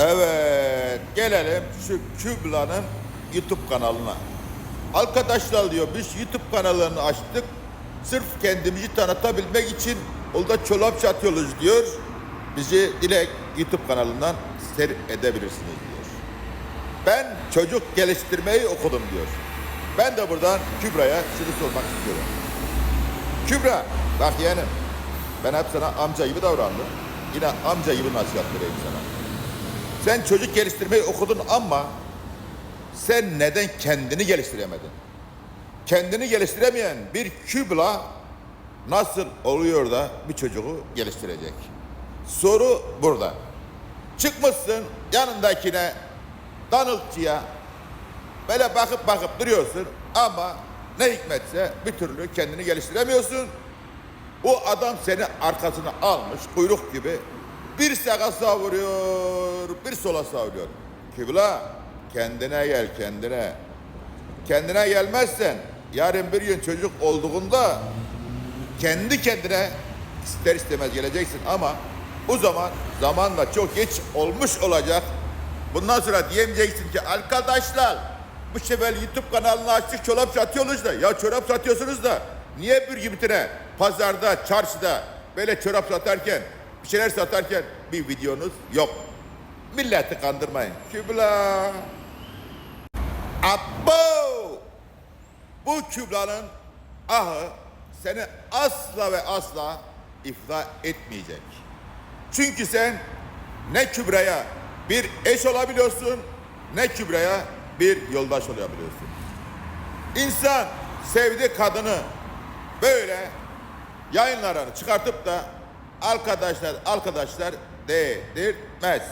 Evet, gelelim şu Kübla'nın YouTube kanalına. Arkadaşlar diyor biz YouTube kanalını açtık. Sırf kendimizi tanıtabilmek için orada çolap çatıyoruz diyor. Bizi direkt YouTube kanalından seyredebilirsiniz diyor. Ben çocuk geliştirmeyi okudum diyor. Ben de buradan Kübra'ya şunu sormak istiyorum. Kübra, bak yeğenim. Ben hep sana amca gibi davrandım. Yine amca gibi nasihat vereyim sana. Sen çocuk geliştirmeyi okudun ama sen neden kendini geliştiremedin? Kendini geliştiremeyen bir Kübra nasıl oluyor da bir çocuğu geliştirecek? Soru burada. Çıkmışsın yanındakine danıltçıya böyle bakıp bakıp duruyorsun ama ne hikmetse bir türlü kendini geliştiremiyorsun. O adam seni arkasına almış kuyruk gibi bir sağa savuruyor, bir sola savuruyor. Kibla kendine gel kendine. Kendine gelmezsen yarın bir gün çocuk olduğunda kendi kendine ister istemez geleceksin ama o zaman zamanla çok geç olmuş olacak. Bundan sonra diyemeyeceksin ki arkadaşlar bu sefer YouTube kanalını açtık çorap satıyoruz da ya çorap satıyorsunuz da niye bir gibitine pazarda çarşıda böyle çorap satarken bir satarken bir videonuz yok. Milleti kandırmayın. Kübla. Abo! Bu Kübra'nın ahı seni asla ve asla iflah etmeyecek. Çünkü sen ne Kübra'ya bir eş olabiliyorsun ne Kübra'ya bir yoldaş olabiliyorsun. İnsan sevdiği kadını böyle yayınlarını çıkartıp da arkadaşlar arkadaşlar dedirtmez.